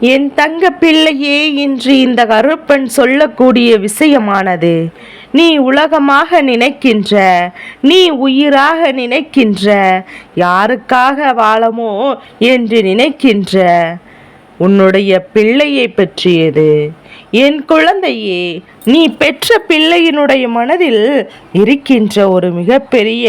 என் தங்க பிள்ளையே இன்று இந்த கருப்பன் சொல்லக்கூடிய விஷயமானது. நீ உலகமாக நினைக்கின்ற நீ உயிராக நினைக்கின்ற யாருக்காக வாழமோ என்று நினைக்கின்ற உன்னுடைய பிள்ளையை பற்றியது. என் குழந்தையே நீ பெற்ற பிள்ளையினுடைய மனதில் இருக்கின்ற ஒரு மிகப்பெரிய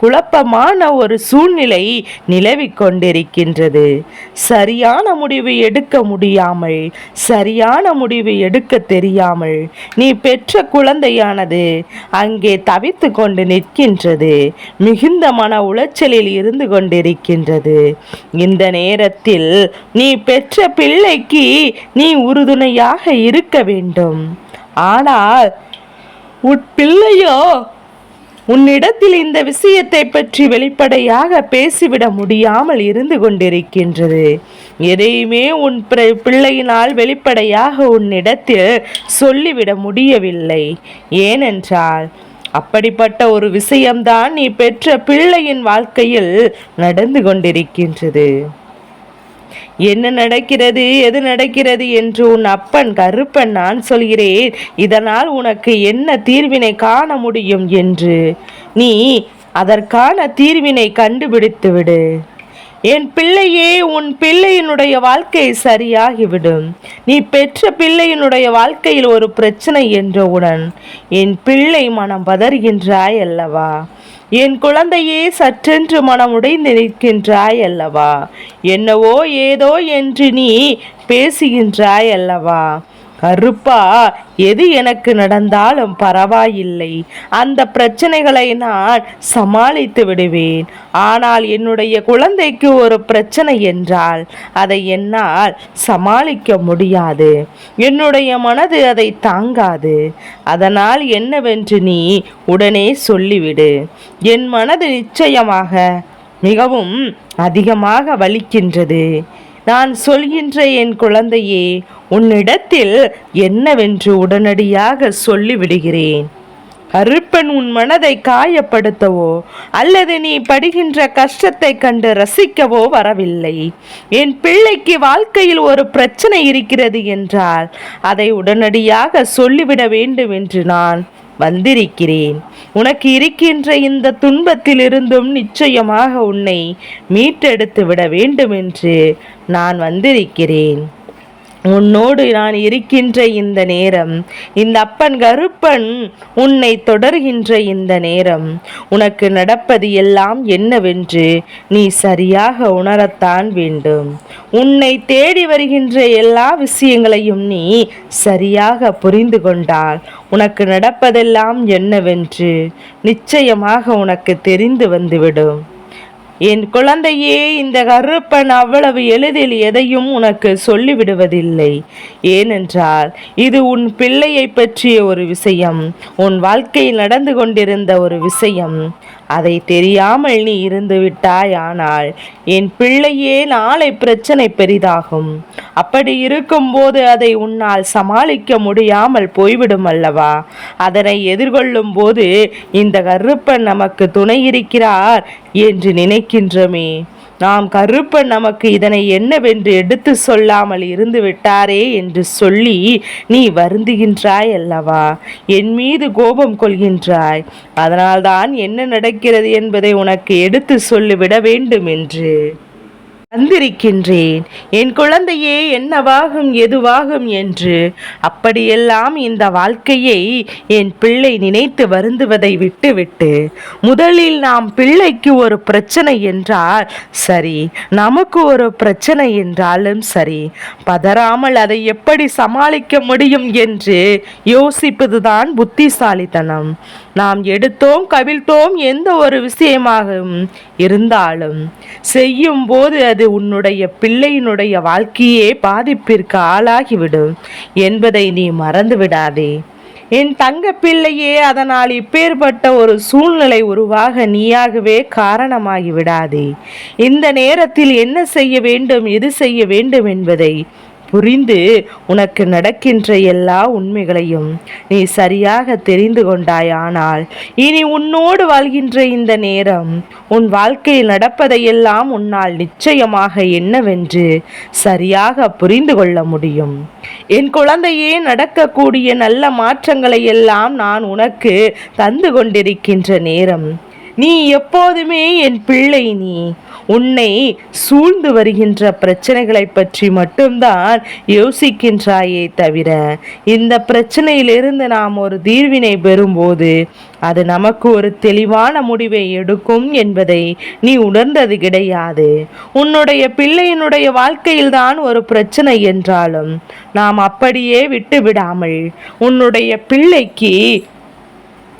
குழப்பமான ஒரு சூழ்நிலை நிலவிக் கொண்டிருக்கின்றது. சரியான முடிவு எடுக்க முடியாமல் சரியான முடிவு எடுக்க தெரியாமல் நீ பெற்ற குழந்தையானது அங்கே தவித்து கொண்டு நிற்கின்றது மிகுந்த மன உளைச்சலில் இருந்து கொண்டிருக்கின்றது. இந்த நேரத்தில் நீ பெற்ற பிள்ளைக்கு நீ உறுதுணையாக இருக்க வேண்டும். ஆனால் உன் பிள்ளையோ உன்னிடத்தில் இந்த விஷயத்தை பற்றி வெளிப்படையாக பேசிவிட முடியாமல் இருந்து கொண்டிருக்கின்றது. எதையுமே உன் பிர- பிள்ளையினால் வெளிப்படையாக உன்னிடத்தில் சொல்லிவிட முடியவில்லை. ஏனென்றால் அப்படிப்பட்ட ஒரு விஷயம்தான் நீ பெற்ற பிள்ளையின் வாழ்க்கையில் நடந்து கொண்டிருக்கின்றது. என்ன நடக்கிறது எது நடக்கிறது என்று உன் அப்பன் கருப்பன் நான் சொல்கிறேன். இதனால் உனக்கு என்ன தீர்வினை காண முடியும் என்று. நீ அதற்கான தீர்வினை கண்டுபிடித்து விடு. என் பிள்ளையே உன் பிள்ளையினுடைய வாழ்க்கை சரியாகிவிடும். நீ பெற்ற பிள்ளையினுடைய வாழ்க்கையில் ஒரு பிரச்சனை என்றவுடன் என் பிள்ளை மனம் பதறுகின்றாய் அல்லவா? என் குழந்தையே சற்றென்று மனமுடைந்து நிற்கின்றாய் அல்லவா? என்னவோ ஏதோ என்று நீ பேசுகின்றாய் அல்லவா? கருப்பா எது எனக்கு நடந்தாலும் பரவாயில்லை. அந்த பிரச்சனைகளை நான் சமாளித்து விடுவேன். ஆனால் என்னுடைய குழந்தைக்கு ஒரு பிரச்சனை என்றால் அதை என்னால் சமாளிக்க முடியாது. என்னுடைய மனது அதை தாங்காது. அதனால் என்னவென்று நீ உடனே சொல்லிவிடு. என் மனது நிச்சயமாக மிகவும் அதிகமாக வலிக்கின்றது. நான் சொல்கின்ற என் குழந்தையே உன்னிடத்தில் என்னவென்று உடனடியாக சொல்லிவிடுகிறேன். கருப்பன் உன் மனதை காயப்படுத்தவோ அல்லது நீ படுகின்ற கஷ்டத்தை கண்டு ரசிக்கவோ வரவில்லை. என் பிள்ளைக்கு வாழ்க்கையில் ஒரு பிரச்சனை இருக்கிறது என்றால் அதை உடனடியாக சொல்லிவிட வேண்டும் என்று நான் வந்திருக்கிறேன். உனக்கு இருக்கின்ற இந்த துன்பத்திலிருந்தும் நிச்சயமாக உன்னை மீட்டெடுத்து விட வேண்டும் என்று நான் வந்திருக்கிறேன். உன்னோடு நான் இருக்கின்ற இந்த நேரம் இந்த அப்பன் கருப்பன் உன்னை தொடர்கின்ற இந்த நேரம். உனக்கு நடப்பது எல்லாம் என்னவென்று நீ சரியாக உணரத்தான் வேண்டும். உன்னை தேடி வருகின்ற எல்லா விஷயங்களையும் நீ சரியாக புரிந்து கொண்டால் உனக்கு நடப்பதெல்லாம் என்னவென்று நிச்சயமாக உனக்கு தெரிந்து வந்துவிடும். என் குழந்தையே இந்த கருப்பன் அவ்வளவு எளிதில் எதையும் உனக்கு சொல்லிவிடுவதில்லை. ஏனென்றால் இது உன் பிள்ளையை பற்றிய ஒரு விஷயம். உன் வாழ்க்கையில் நடந்து கொண்டிருந்த ஒரு விஷயம். அதை தெரியாமல் நீ இருந்து விட்டாய் ஆனால் என் பிள்ளையே நாளை பிரச்சனை பெரிதாகும். அப்படி இருக்கும்போது அதை உன்னால் சமாளிக்க முடியாமல் போய்விடும் அல்லவா? அதனை எதிர்கொள்ளும் போது இந்த கருப்பன் நமக்கு துணை இருக்கிறார் என்று நினைக்கின்றமே. நாம் கருப்பன் நமக்கு இதனை என்னவென்று எடுத்து சொல்லாமல் இருந்து விட்டாரே என்று சொல்லி நீ வருந்துகின்றாய் அல்லவா? என் மீது கோபம் கொள்கின்றாய். அதனால்தான் என்ன நடக்கிறது என்பதை உனக்கு எடுத்து சொல்லிவிட வேண்டும் என்று. வந்திருக்கின்றேன். என் குழந்தையே என்னவாகும் எதுவாகும் என்று அப்படியெல்லாம் இந்த வாழ்க்கையை என் பிள்ளை நினைத்து வருந்துவதை விட்டுவிட்டு முதலில் நாம் பிள்ளைக்கு ஒரு பிரச்சனை என்றால் சரி நமக்கு ஒரு பிரச்சனை என்றாலும் சரி பதறாமல் அதை எப்படி சமாளிக்க முடியும் என்று யோசிப்பதுதான் புத்திசாலித்தனம். நாம் எடுத்தோம் கவிழ்த்தோம் எந்த ஒரு விஷயமாக இருந்தாலும் செய்யும் போது அது உன்னுடைய பிள்ளையினுடைய வாழ்க்கையே பாதிப்பிற்கு ஆளாகிவிடும் என்பதை நீ மறந்து விடாதே என் தங்க பிள்ளையே அதனால் இப்பேற்பட்ட ஒரு சூழ்நிலை உருவாக நீயாகவே காரணமாகி விடாதே இந்த நேரத்தில் என்ன செய்ய வேண்டும் எது செய்ய வேண்டும் என்பதை புரிந்து உனக்கு நடக்கின்ற எல்லா உண்மைகளையும் நீ சரியாக தெரிந்து கொண்டாயானால் இனி உன்னோடு வாழ்கின்ற இந்த நேரம் உன் வாழ்க்கையில் நடப்பதையெல்லாம் உன்னால் நிச்சயமாக என்னவென்று சரியாக புரிந்து கொள்ள முடியும். என் குழந்தையே நடக்கக்கூடிய நல்ல மாற்றங்களை எல்லாம் நான் உனக்கு தந்து கொண்டிருக்கின்ற நேரம். நீ எப்போதுமே என் பிள்ளை நீ. உன்னை சூழ்ந்து வருகின்ற பிரச்சனைகளை பற்றி மட்டும்தான் யோசிக்கின்றாயே தவிர இந்த பிரச்சனையிலிருந்து நாம் ஒரு தீர்வினை பெறும்போது அது நமக்கு ஒரு தெளிவான முடிவை எடுக்கும் என்பதை நீ உணர்ந்தது கிடையாது. உன்னுடைய பிள்ளையினுடைய வாழ்க்கையில்தான் ஒரு பிரச்சனை என்றாலும் நாம் அப்படியே விட்டு விடாமல் உன்னுடைய பிள்ளைக்கு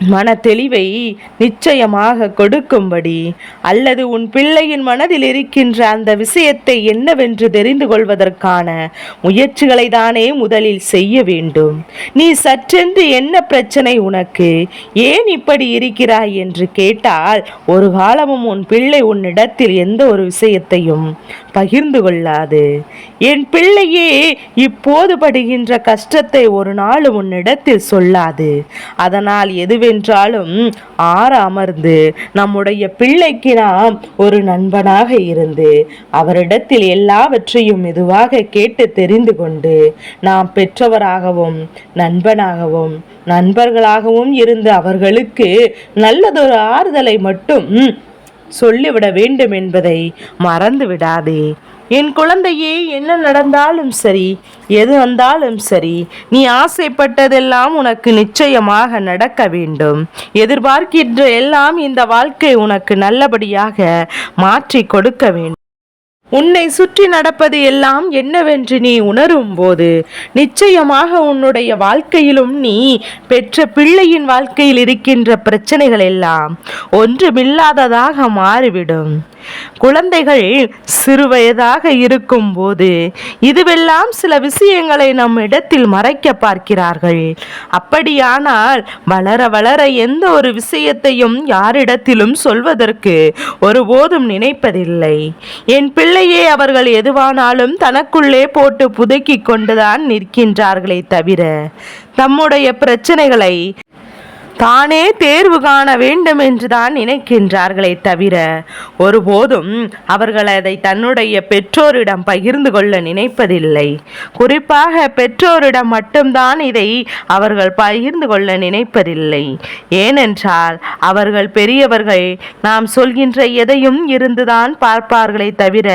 மன தெளிவை நிச்சயமாக கொடுக்கும்படி அல்லது உன் பிள்ளையின் மனதில் இருக்கின்ற அந்த விஷயத்தை என்னவென்று தெரிந்து கொள்வதற்கான முயற்சிகளை தானே முதலில் செய்ய வேண்டும். நீ சற்றென்று என்ன பிரச்சனை உனக்கு? ஏன் இப்படி இருக்கிறாய் என்று கேட்டால் ஒரு காலமும் உன் பிள்ளை உன்னிடத்தில் எந்த ஒரு விஷயத்தையும் பகிர்ந்து கொள்ளாது. என் பிள்ளையே இப்போது படுகின்ற கஷ்டத்தை ஒரு நாள் உன்னிடத்தில் சொல்லாது. அதனால் எதுவென்றாலும் ஆற அமர்ந்து நம்முடைய பிள்ளைக்கு நாம் ஒரு நண்பனாக இருந்து அவரிடத்தில் எல்லாவற்றையும் மெதுவாக கேட்டு தெரிந்து கொண்டு நாம் பெற்றவராகவும் நண்பனாகவும் நண்பர்களாகவும் இருந்து அவர்களுக்கு நல்லதொரு ஆறுதலை மட்டும் சொல்லிவிட வேண்டும் என்பதை மறந்து விடாதே என் குழந்தையே என்ன நடந்தாலும் சரி எது வந்தாலும் சரி நீ ஆசைப்பட்டதெல்லாம் உனக்கு நிச்சயமாக நடக்க வேண்டும். எதிர்பார்க்கின்ற எல்லாம் இந்த வாழ்க்கை உனக்கு நல்லபடியாக மாற்றி கொடுக்க வேண்டும். உன்னை சுற்றி நடப்பது எல்லாம் என்னவென்று நீ உணரும் போது நிச்சயமாக உன்னுடைய வாழ்க்கையிலும் நீ பெற்ற பிள்ளையின் வாழ்க்கையில் இருக்கின்ற பிரச்சனைகள் எல்லாம் ஒன்றுமில்லாததாக மாறிவிடும். குழந்தைகள் சிறுவயதாக இருக்கும்போது இதுவெல்லாம் சில விஷயங்களை நம் இடத்தில் மறைக்க பார்க்கிறார்கள். அப்படியானால் வளர வளர எந்த ஒரு விஷயத்தையும் யாரிடத்திலும் சொல்வதற்கு ஒருபோதும் நினைப்பதில்லை. என் பிள்ளையே அவர்கள் எதுவானாலும் தனக்குள்ளே போட்டு புதுக்கி கொண்டுதான் நிற்கின்றார்களே தவிர தம்முடைய பிரச்சனைகளை தானே தேர்வு காண வேண்டும் என்றுதான் நினைக்கின்றார்களே தவிர ஒருபோதும் அவர்கள் அதை தன்னுடைய பெற்றோரிடம் பகிர்ந்து கொள்ள நினைப்பதில்லை. குறிப்பாக பெற்றோரிடம் மட்டும்தான் இதை அவர்கள் பகிர்ந்து கொள்ள நினைப்பதில்லை. ஏனென்றால் அவர்கள் பெரியவர்கள் நாம் சொல்கின்ற எதையும் இருந்துதான் பார்ப்பார்களே தவிர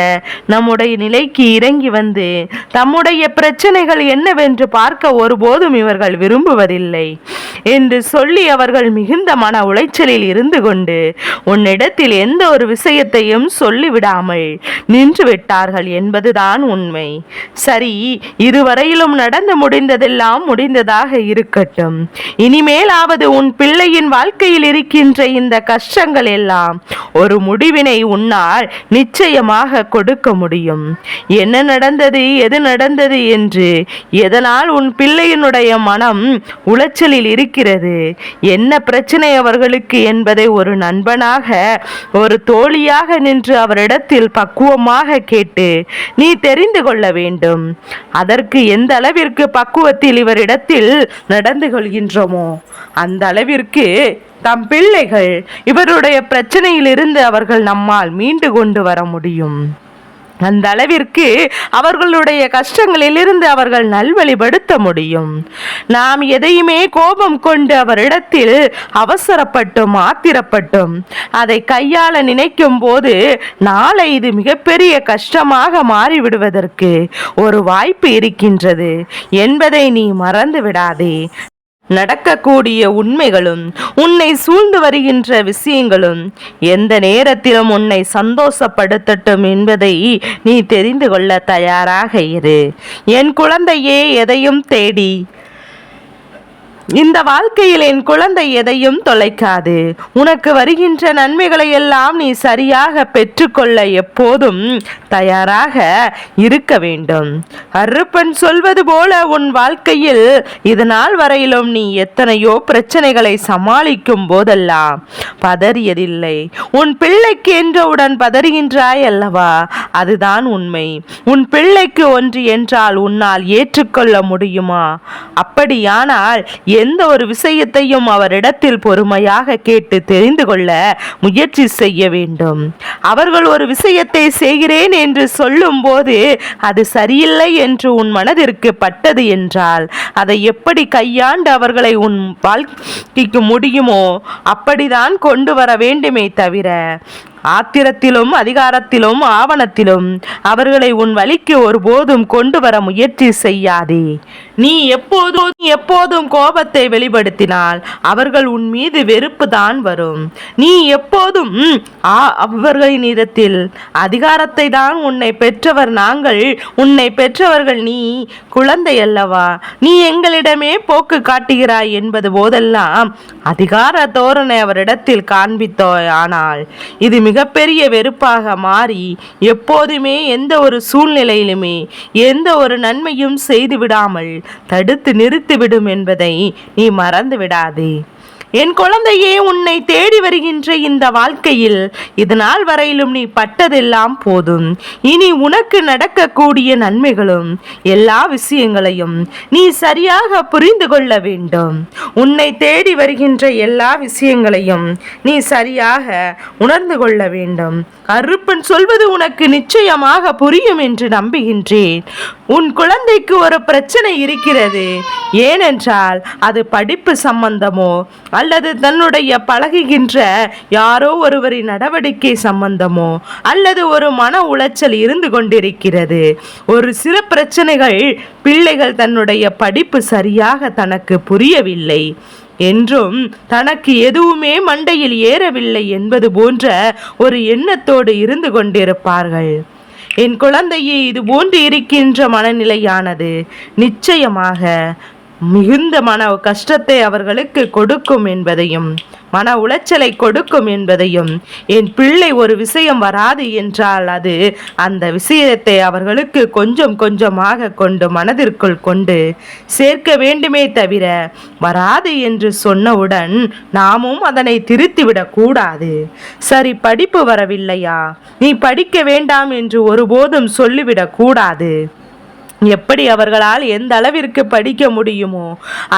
நம்முடைய நிலைக்கு இறங்கி வந்து தம்முடைய பிரச்சனைகள் என்னவென்று பார்க்க ஒருபோதும் இவர்கள் விரும்புவதில்லை. என்று சொல்லி அவர்கள் மிகுந்த மன உளைச்சலில் இருந்து கொண்டு உன்னிடத்தில் எந்த ஒரு விஷயத்தையும் சொல்லிவிடாமல் நின்று விட்டார்கள் என்பதுதான் உண்மை. சரி இதுவரையிலும் நடந்து முடிந்ததெல்லாம் முடிந்ததாக இருக்கட்டும். இனிமேலாவது உன் பிள்ளையின் வாழ்க்கையில் இருக்கின்ற இந்த கஷ்டங்கள் எல்லாம் ஒரு முடிவினை உன்னால் நிச்சயமாக கொடுக்க முடியும். என்ன நடந்தது எது நடந்தது என்று எதனால் உன் பிள்ளையினுடைய மனம் உளைச்சலில் இருக்கிறது? என்ன பிரச்சனை அவர்களுக்கு என்பதை ஒரு நண்பனாக ஒரு தோழியாக நின்று அவரிடத்தில் பக்குவமாக கேட்டு நீ தெரிந்து கொள்ள வேண்டும். அதற்கு எந்த அளவிற்கு பக்குவத்தில் இவரிடத்தில் நடந்து கொள்கின்றோமோ அந்த அளவிற்கு தம் பிள்ளைகள் இவருடைய பிரச்சனையிலிருந்து அவர்கள் நம்மால் மீண்டு கொண்டு வர முடியும். அந்த அளவிற்கு அவர்களுடைய கஷ்டங்களிலிருந்து அவர்கள் நல்வழிப்படுத்த முடியும். நாம் எதையுமே கோபம் கொண்டு அவரிடத்தில் அவசரப்பட்டும் ஆத்திரப்பட்டும் அதை கையாள நினைக்கும் போது நாளை இது மிகப்பெரிய கஷ்டமாக மாறிவிடுவதற்கு ஒரு வாய்ப்பு இருக்கின்றது என்பதை நீ மறந்து விடாதே நடக்கக்கூடிய உண்மைகளும் உன்னை சூழ்ந்து வருகின்ற விஷயங்களும் எந்த நேரத்திலும் உன்னை சந்தோஷப்படுத்தட்டும் என்பதை நீ தெரிந்து கொள்ள தயாராக இரு. என் குழந்தையே எதையும் தேடி இந்த வாழ்க்கையில் என் குழந்தை எதையும் தொலைக்காது. உனக்கு வருகின்ற நன்மைகளை எல்லாம் நீ சரியாக பெற்றுக்கொள்ள எப்போதும் தயாராக இருக்க வேண்டும். அருப்பன் சொல்வது போல உன் வாழ்க்கையில் இது நாள் வரையிலும் நீ எத்தனையோ பிரச்சனைகளை சமாளிக்கும் போதெல்லாம் பதறியதில்லை. உன் பிள்ளைக்கு என்றவுடன் பதறுகின்றாய் அல்லவா? அதுதான் உண்மை. உன் பிள்ளைக்கு ஒன்று என்றால் உன்னால் ஏற்றுக்கொள்ள முடியுமா? அப்படியானால் எந்த ஒரு விஷயத்தையும் அவரிடத்தில் பொறுமையாக கேட்டு தெரிந்து கொள்ள முயற்சி செய்ய வேண்டும். அவர்கள் ஒரு விஷயத்தை செய்கிறேன் என்று சொல்லும்போது அது சரியில்லை என்று உன் மனதிற்கு பட்டது என்றால் அதை எப்படி கையாண்டு அவர்களை உன் வாழ்க்கைக்கு முடியுமோ அப்படிதான் கொண்டு வர வேண்டுமே தவிர ஆத்திரத்திலும் அதிகாரத்திலும் ஆவணத்திலும் அவர்களை உன் வழிக்கு ஒருபோதும் கொண்டு வர முயற்சி செய்யாதே. நீ எப்போதும் எப்போதும் கோபத்தை வெளிப்படுத்தினால் அவர்கள் உன் மீது வெறுப்பு தான் வரும். நீ எப்போதும் அவர்களின் இடத்தில் அதிகாரத்தை தான் உன்னை பெற்றவர் நாங்கள் உன்னை பெற்றவர்கள் நீ குழந்தை அல்லவா? நீ எங்களிடமே போக்கு காட்டுகிறாய் என்பது போதெல்லாம் அதிகார தோரணை அவரிடத்தில் காண்பித்தோ ஆனால் இது மிகப்பெரிய வெறுப்பாக மாறி எப்போதுமே எந்த ஒரு சூழ்நிலையிலுமே எந்த ஒரு நன்மையும் செய்து விடாமல் தடுத்து நிறுத்திவிடும் என்பதை நீ மறந்து விடாதே என் குழந்தையே உன்னை தேடி வருகின்ற இந்த வாழ்க்கையில் இது நாள் வரையிலும் நீ பட்டதெல்லாம் போதும். இனி உனக்கு நடக்கக்கூடிய நன்மைகளும் எல்லா விஷயங்களையும் நீ சரியாக புரிந்து கொள்ள வேண்டும். உன்னை தேடி வருகின்ற எல்லா விஷயங்களையும் நீ சரியாக உணர்ந்து கொள்ள வேண்டும். அருப்பன் சொல்வது உனக்கு நிச்சயமாக புரியும் என்று நம்புகின்றேன். உன் குழந்தைக்கு ஒரு பிரச்சனை இருக்கிறது. ஏனென்றால் அது படிப்பு சம்பந்தமோ அல்லது தன்னுடைய பழகுகின்ற யாரோ ஒருவரின் நடவடிக்கை சம்பந்தமோ அல்லது ஒரு மன உளைச்சல் இருந்து கொண்டிருக்கிறது. ஒரு சில பிரச்சனைகள் பிள்ளைகள் தன்னுடைய படிப்பு சரியாக தனக்கு புரியவில்லை என்றும் தனக்கு எதுவுமே மண்டையில் ஏறவில்லை என்பது போன்ற ஒரு எண்ணத்தோடு இருந்து கொண்டிருப்பார்கள். என் குழந்தையே இது போன்று இருக்கின்ற மனநிலையானது நிச்சயமாக மிகுந்த மன கஷ்டத்தை அவர்களுக்கு கொடுக்கும் என்பதையும் மன உளைச்சலை கொடுக்கும் என்பதையும் என் பிள்ளை ஒரு விஷயம் வராது என்றால் அது அந்த விஷயத்தை அவர்களுக்கு கொஞ்சம் கொஞ்சமாக கொண்டு மனதிற்குள் கொண்டு சேர்க்க வேண்டுமே தவிர வராது என்று சொன்னவுடன் நாமும் அதனை திருத்திவிடக்கூடாது சரி படிப்பு வரவில்லையா? நீ படிக்க வேண்டாம் என்று ஒருபோதும் சொல்லிவிடக்கூடாது எப்படி அவர்களால் எந்த அளவிற்கு படிக்க முடியுமோ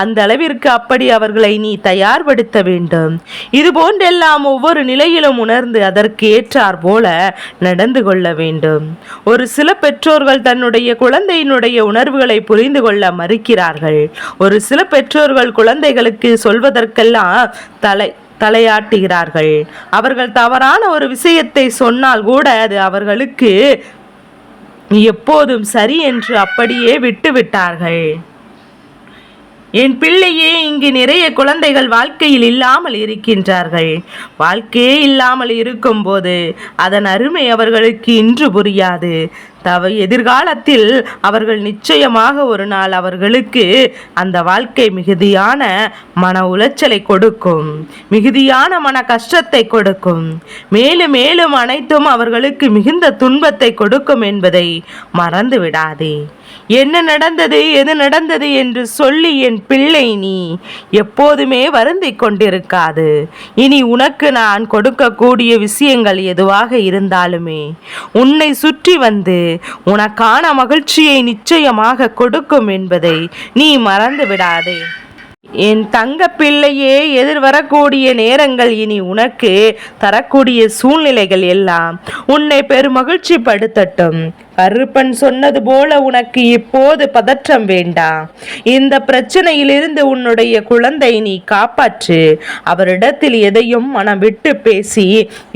அந்த அளவிற்கு அப்படி அவர்களை நீ தயார்படுத்த வேண்டும். இது போன்றெல்லாம் ஒவ்வொரு நிலையிலும் உணர்ந்து அதற்கு ஏற்றார் போல நடந்து கொள்ள வேண்டும். ஒரு சில பெற்றோர்கள் தன்னுடைய குழந்தையினுடைய உணர்வுகளை புரிந்து கொள்ள மறுக்கிறார்கள். ஒரு சில பெற்றோர்கள் குழந்தைகளுக்கு சொல்வதற்கெல்லாம் தலை தலையாட்டுகிறார்கள். அவர்கள் தவறான ஒரு விஷயத்தை சொன்னால் கூட அது அவர்களுக்கு எப்போதும் சரி என்று அப்படியே விட்டுவிட்டார்கள். என் பிள்ளையே இங்கு நிறைய குழந்தைகள் வாழ்க்கையில் இல்லாமல் இருக்கின்றார்கள். வாழ்க்கையே இல்லாமல் இருக்கும்போது அதன் அருமை அவர்களுக்கு இன்று புரியாது. தவ எதிர்காலத்தில் அவர்கள் நிச்சயமாக ஒரு நாள் அவர்களுக்கு அந்த வாழ்க்கை மிகுதியான மன உளைச்சலை கொடுக்கும். மிகுதியான மன கஷ்டத்தை கொடுக்கும். மேலும் மேலும் அனைத்தும் அவர்களுக்கு மிகுந்த துன்பத்தை கொடுக்கும் என்பதை மறந்து விடாதே என்ன நடந்தது எது நடந்தது என்று சொல்லி என் பிள்ளை நீ எப்போதுமே வருந்திக் கொண்டிருக்காது. இனி உனக்கு நான் கொடுக்கக்கூடிய விஷயங்கள் எதுவாக இருந்தாலுமே உன்னை சுற்றி வந்து உனக்கான மகிழ்ச்சியை நிச்சயமாக கொடுக்கும் என்பதை நீ மறந்து விடாதே. என் தங்க பிள்ளையே எதிர்வரக்கூடிய நேரங்கள் இனி உனக்கு தரக்கூடிய சூழ்நிலைகள் எல்லாம் உன்னை பெருமகிழ்ச்சி படுத்தட்டும் கருப்பன் சொன்னது போல உனக்கு இப்போது பதற்றம் வேண்டாம் இந்த பிரச்சனையிலிருந்து உன்னுடைய குழந்தை நீ காப்பாற்று. அவரிடத்தில் எதையும் மனம் விட்டு பேசி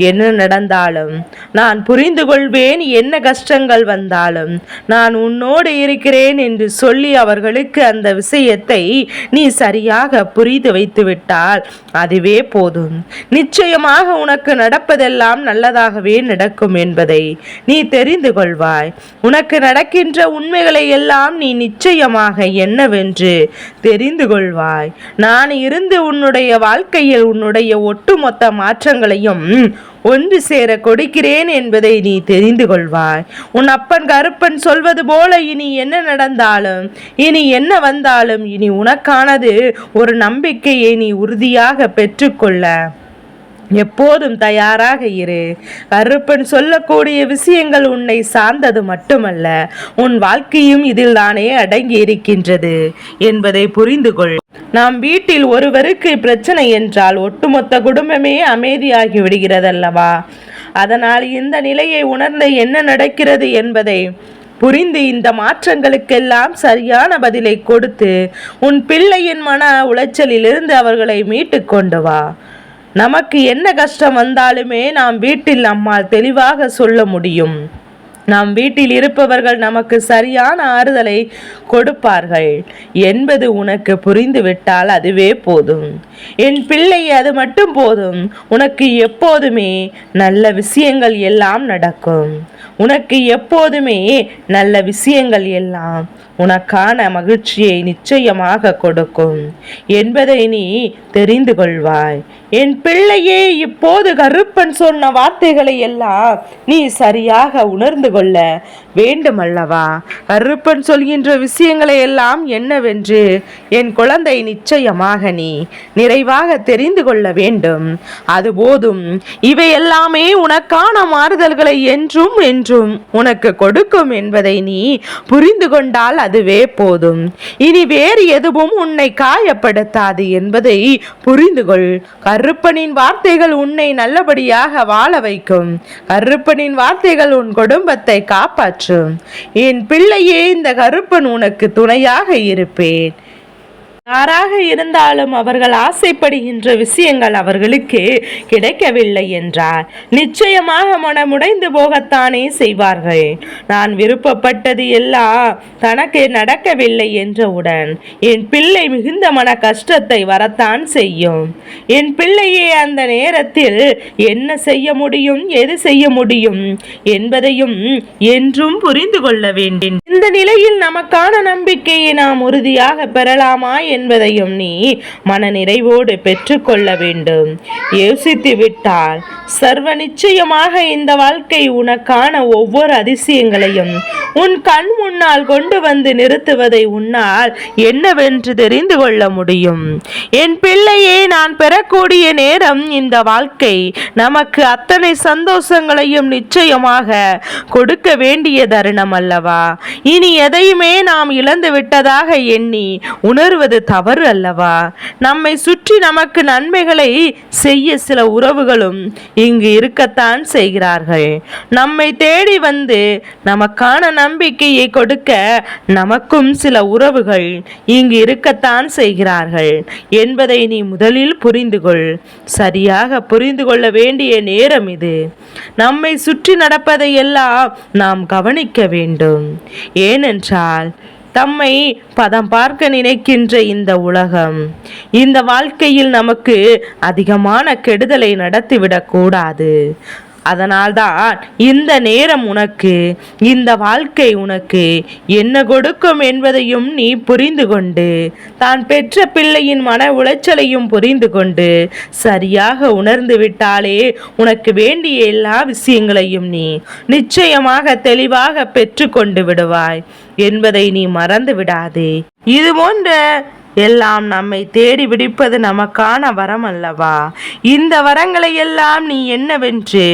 என்ன நடந்தாலும் நான் புரிந்து கொள்வேன் என்ன கஷ்டங்கள் வந்தாலும். நான் உன்னோடு இருக்கிறேன் என்று சொல்லி அவர்களுக்கு அந்த விஷயத்தை நீ சரியாக புரிந்து வைத்துவிட்டால் அதுவே போதும். நிச்சயமாக உனக்கு நடப்பதெல்லாம் நல்லதாகவே நடக்கும் என்பதை நீ தெரிந்து கொள்வாய். கொள்வாய் உனக்கு நடக்கின்ற உண்மைகளை எல்லாம் நீ நிச்சயமாக என்னவென்று தெரிந்து கொள்வாய். நான் இருந்து உன்னுடைய வாழ்க்கையில் உன்னுடைய ஒட்டுமொத்த மாற்றங்களையும் ஒன்று சேர கொடுக்கிறேன் என்பதை நீ தெரிந்து கொள்வாய். உன் அப்பன் கருப்பன் சொல்வது போல இனி என்ன நடந்தாலும் இனி என்ன வந்தாலும் இனி உனக்கானது ஒரு நம்பிக்கையை நீ உறுதியாக பெற்றுக்கொள்ள எப்போதும் தயாராக இரு. கருப்பன் சொல்லக்கூடிய விஷயங்கள் உன்னை சார்ந்தது மட்டுமல்ல உன் வாழ்க்கையும் இதில் தானே அடங்கி இருக்கின்றது என்பதை புரிந்து கொள். நாம் வீட்டில் ஒருவருக்கு பிரச்சனை என்றால் ஒட்டுமொத்த குடும்பமே அமைதியாகி விடுகிறதல்லவா? அதனால் இந்த நிலையை உணர்ந்த என்ன நடக்கிறது என்பதை புரிந்து இந்த மாற்றங்களுக்கெல்லாம் சரியான பதிலை கொடுத்து உன் பிள்ளையின் மன உளைச்சலிலிருந்து அவர்களை மீட்டு கொண்டு வா. நமக்கு என்ன கஷ்டம் வந்தாலுமே நாம் வீட்டில் நம்மால் தெளிவாக சொல்ல முடியும். நாம் வீட்டில் இருப்பவர்கள் நமக்கு சரியான ஆறுதலை கொடுப்பார்கள். என்பது உனக்கு புரிந்துவிட்டால் அதுவே போதும். என் பிள்ளை அது மட்டும் போதும். உனக்கு எப்போதுமே நல்ல விஷயங்கள் எல்லாம் நடக்கும். உனக்கு எப்போதுமே நல்ல விஷயங்கள் எல்லாம் உனக்கான மகிழ்ச்சியை நிச்சயமாக கொடுக்கும் என்பதை நீ தெரிந்து கொள்வாய். என் பிள்ளையே இப்போது கருப்பன் சொன்ன வார்த்தைகளை எல்லாம் நீ சரியாக உணர்ந்து கொள்ள வேண்டுமல்லவா? கருப்பன் சொல்கின்ற விஷயங்களை எல்லாம் என்னவென்று என் குழந்தை நிச்சயமாக நீ நிறைவாக தெரிந்து கொள்ள வேண்டும். அது போதும். இவை எல்லாமே உனக்கான மாறுதல்களை என்றும் என்றும் உனக்கு கொடுக்கும் என்பதை நீ புரிந்து கொண்டால் அதுவே போதும். இனி வேறு எதுவும் உன்னை காயப்படுத்தாது என்பதை புரிந்து கொள் கருப்பனின் வார்த்தைகள் உன்னை நல்லபடியாக வாழ வைக்கும். கருப்பனின் வார்த்தைகள் உன் குடும்பத்தை காப்பாற்றும். என் பிள்ளையே இந்த கருப்பன் உனக்கு துணையாக இருப்பேன். யாராக இருந்தாலும் அவர்கள் ஆசைப்படுகின்ற விஷயங்கள் அவர்களுக்கு கிடைக்கவில்லை என்றார். நிச்சயமாக மனமுடைந்து போகத்தானே செய்வார்கள். நான் விருப்பப்பட்டது எல்லாம் தனக்கு நடக்கவில்லை என்றவுடன் என் பிள்ளை மிகுந்த மன கஷ்டத்தை வரத்தான் செய்யும். என் பிள்ளையே அந்த நேரத்தில் என்ன செய்ய முடியும் எது செய்ய முடியும் என்பதையும் என்றும் புரிந்து கொள்ள வேண்டும். இந்த நிலையில் நமக்கான நம்பிக்கையை நாம் உறுதியாக பெறலாமா என்பதையும் நீ மனநிறைவோடு பெற்றுக்கொள்ள வேண்டும். யோசித்து விட்டால் சர்வ நிச்சயமாக இந்த வாழ்க்கை உனக்கான ஒவ்வொரு அதிசயங்களையும் உன் கண் முன்னால் கொண்டு வந்து நிறுத்துவதை உன்னால் என்னவென்று தெரிந்து கொள்ள முடியும். என் பிள்ளையே நான் பெறக்கூடிய நேரம் இந்த வாழ்க்கை நமக்கு அத்தனை சந்தோஷங்களையும் நிச்சயமாக கொடுக்க வேண்டிய தருணம் அல்லவா? இனி எதையுமே நாம் இழந்து விட்டதாக எண்ணி உணர்வது தவறு அல்லவா? நம்மை சுற்றி நமக்கு நன்மைகளை செய்ய சில உறவுகளும் இங்கு இருக்கத்தான் செய்கிறார்கள். நம்மை தேடி வந்து நமக்கான நம்பிக்கையை கொடுக்க நமக்கும் சில உறவுகள் இங்கு இருக்கத்தான் செய்கிறார்கள். என்பதை நீ முதலில் புரிந்து கொள். சரியாக புரிந்து கொள்ள வேண்டிய நேரம் இது. நம்மை சுற்றி நடப்பதை எல்லாம் நாம் கவனிக்க வேண்டும். ஏனென்றால் தம்மை பதம் பார்க்க நினைக்கின்ற இந்த உலகம் இந்த வாழ்க்கையில் நமக்கு அதிகமான கெடுதலை நடத்திவிடக் கூடாது. அதனால்தான் இந்த நேரம் உனக்கு இந்த வாழ்க்கை உனக்கு என்ன கொடுக்கும் என்பதையும் நீ புரிந்து கொண்டு தான் பெற்ற பிள்ளையின் மன உளைச்சலையும் புரிந்து கொண்டு சரியாக உணர்ந்து விட்டாலே உனக்கு வேண்டிய எல்லா விஷயங்களையும் நீ நிச்சயமாக தெளிவாக பெற்றுக்கொண்டு விடுவாய் என்பதை நீ மறந்து விடாதே. இது போன்ற எல்லாம் நம்மை தேடி பிடிப்பது நமக்கான வரம் அல்லவா இந்த வரங்களை எல்லாம் நீ என்னவென்று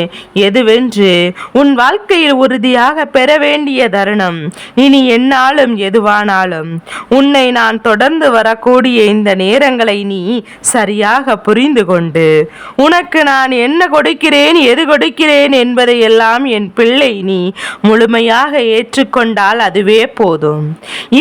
எதுவென்று உன் வாழ்க்கையில் உறுதியாக பெற வேண்டிய தருணம். இனி என்னாலும் எதுவானாலும் உன்னை நான் தொடர்ந்து வரக்கூடிய இந்த நேரங்களை நீ சரியாக புரிந்து கொண்டு உனக்கு நான் என்ன கொடுக்கிறேன் எது கொடுக்கிறேன் என்பதை எல்லாம் என் பிள்ளை நீ முழுமையாக ஏற்றுக்கொண்டால் அதுவே போதும்.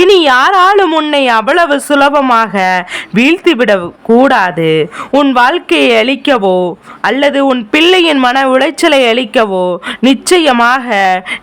இனி யாராலும் உன்னை அவ்வளவு சுலபமாக வீழ்த்திவிட வீழ்த்திவிடக் கூடாது உன் வாழ்க்கையை அழிக்கவோ அல்லது உன் பிள்ளையின் மன உளைச்சலை அளிக்கவோ நிச்சயமாக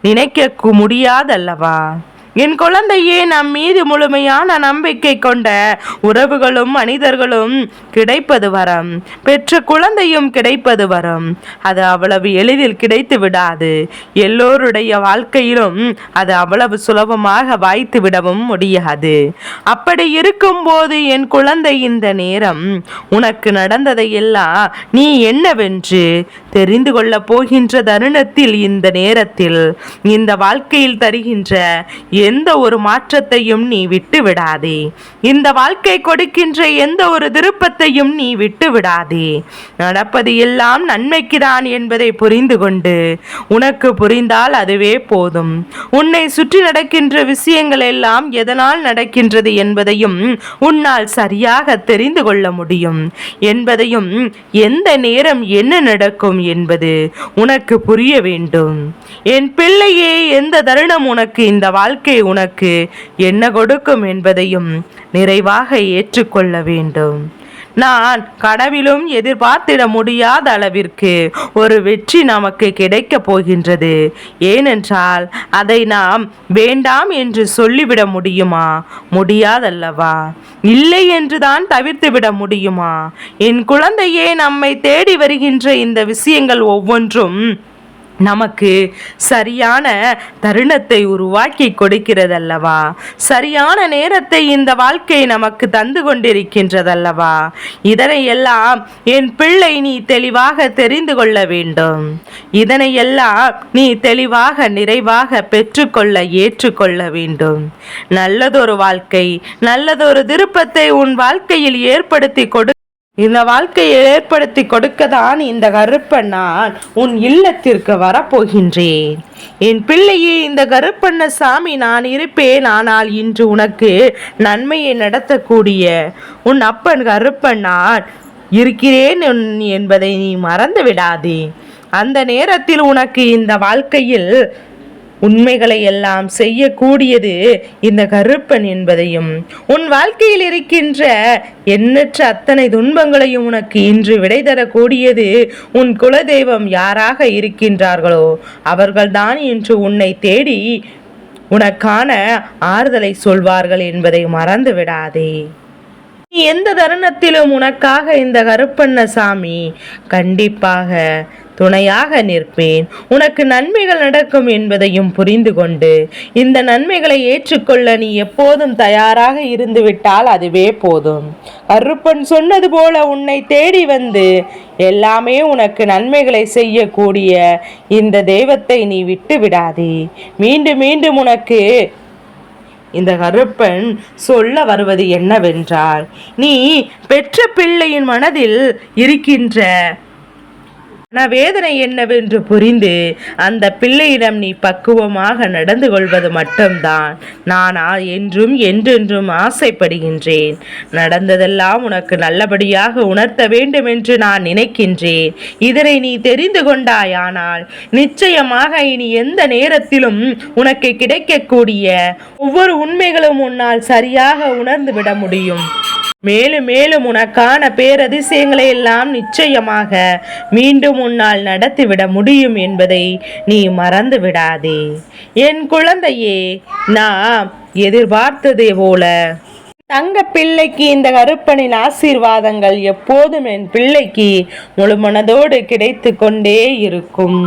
நினைக்க முடியாதல்லவா? என் குழந்தையே நம் மீது முழுமையான நம்பிக்கை கொண்ட உறவுகளும் மனிதர்களும் கிடைப்பது வரம். பெற்ற குழந்தையும் கிடைப்பது வரம். அது அவ்வளவு எளிதில் கிடைத்து விடாது. எல்லோருடைய வாழ்க்கையிலும் அது அவ்வளவு சுலபமாக வாய்த்து விடவும் முடியாது. அப்படி இருக்கும்போது என் குழந்தை இந்த நேரம் உனக்கு நடந்ததை எல்லாம் நீ என்னவென்று தெரிந்து கொள்ளப் போகின்ற தருணத்தில் இந்த நேரத்தில் இந்த வாழ்க்கையில் தருகின்ற எந்த ஒரு மாற்றத்தையும் நீ விட்டு விடாதே இந்த வாழ்க்கை கொடுக்கின்ற எந்த ஒரு திருப்பத்தையும் நீ விட்டு விடாதே நடப்பது எல்லாம் நன்மைக்குதான் என்பதை புரிந்து கொண்டு உனக்கு புரிந்தால் அதுவே போதும். உன்னை சுற்றி நடக்கின்ற விஷயங்கள் எல்லாம் எதனால் நடக்கின்றது என்பதையும் உன்னால் சரியாக தெரிந்து கொள்ள முடியும். என்பதையும் எந்த நேரம் என்ன நடக்கும் என்பது உனக்கு புரிய வேண்டும். என் பிள்ளையே எந்த தருணம் உனக்கு இந்த வாழ்க்கை உனக்கு என்ன கொடுக்கும் என்பதையும் நிறைவாக ஏற்றுக்கொள்ள வேண்டும். நான் கனவிலும் எதிர்பார்த்திட முடியாத அளவிற்கு ஒரு வெற்றி நமக்கு கிடைக்கப் போகின்றது. ஏனென்றால் அதை நாம் வேண்டாம் என்று சொல்லிவிட முடியுமா? முடியாதல்லவா? இல்லை என்றுதான் தவிர்த்து விட முடியுமா? என் குழந்தையே நம்மை தேடி வருகின்ற இந்த விஷயங்கள் ஒவ்வொன்றும் நமக்கு சரியான தருணத்தை உருவாக்கி கொடுக்கிறதல்லவா? சரியான நேரத்தை இந்த வாழ்க்கை நமக்கு தந்து கொண்டிருக்கின்றதல்லவா? இதனை எல்லாம் என் பிள்ளை நீ தெளிவாக தெரிந்து கொள்ள வேண்டும். இதனை எல்லாம் நீ தெளிவாக நிறைவாக பெற்றுக்கொள்ள ஏற்றுக்கொள்ள வேண்டும். நல்லதொரு வாழ்க்கை நல்லதொரு திருப்பத்தை உன் வாழ்க்கையில் ஏற்படுத்தி கொடு இந்த வாழ்க்கையை ஏற்படுத்தி கொடுக்கத்தான் இந்த கருப்பன் நான் உன் இல்லத்திற்கு வரப்போகின்றேன். என் பிள்ளையே இந்த கருப்பண்ண சாமி நான் இருப்பேன் ஆனால் இன்று உனக்கு நன்மையை நடத்தக்கூடிய உன் அப்பன் கருப்பன் நான் இருக்கிறேன் என்பதை நீ மறந்து விடாதே அந்த நேரத்தில் உனக்கு இந்த வாழ்க்கையில் உண்மைகளை எல்லாம் செய்யக்கூடியது இந்த கருப்பன் என்பதையும் உன் வாழ்க்கையில் இருக்கின்ற எண்ணற்ற அத்தனை துன்பங்களையும் உனக்கு இன்று விடை தரக்கூடியது உன் குலதெய்வம் யாராக இருக்கின்றார்களோ அவர்கள்தான் இன்று உன்னை தேடி உனக்கான ஆறுதலை சொல்வார்கள் என்பதை மறந்து விடாதே. நீ எந்த தருணத்திலும் உனக்காக இந்த கருப்பண்ணசாமி கண்டிப்பாக துணையாக நிற்பேன். உனக்கு நன்மைகள் நடக்கும் என்பதையும் புரிந்து கொண்டு இந்த நன்மைகளை ஏற்றுக்கொள்ள நீ எப்போதும் தயாராக இருந்துவிட்டால் அதுவே போதும். கருப்பன் சொன்னது போல உன்னை தேடி வந்து எல்லாமே உனக்கு நன்மைகளை செய்யக்கூடிய இந்த தெய்வத்தை நீ விட்டு விடாதே மீண்டும் மீண்டும் உனக்கு இந்த கருப்பன் சொல்ல வருவது என்னவென்றால் நீ பெற்ற பிள்ளையின் மனதில் இருக்கின்ற வேதனை என்னவென்று புரிந்து அந்த பிள்ளையிடம் நீ பக்குவமாக நடந்து கொள்வது மட்டும்தான். நான் என்றும் என்றென்றும் ஆசைப்படுகின்றேன். நடந்ததெல்லாம் உனக்கு நல்லபடியாக உணர்த்த வேண்டும் என்று நான் நினைக்கின்றேன். இதனை நீ தெரிந்து கொண்டாயானால் நிச்சயமாக இனி எந்த நேரத்திலும் உனக்கு கிடைக்கக்கூடிய ஒவ்வொரு உண்மைகளும் உன்னால் சரியாக உணர்ந்து விட முடியும். மேலும் மேலும் உனக்கான பேரதிசயங்களை எல்லாம் நிச்சயமாக மீண்டும் உன்னால் நடத்திவிட முடியும் என்பதை நீ மறந்து விடாதே. என் குழந்தையே நாம் எதிர்பார்த்ததே போல. தங்க பிள்ளைக்கு இந்த கருப்பனின் ஆசீர்வாதங்கள் எப்போதும் என் பிள்ளைக்கு முழு மனதோடு கிடைத்து கொண்டே இருக்கும்.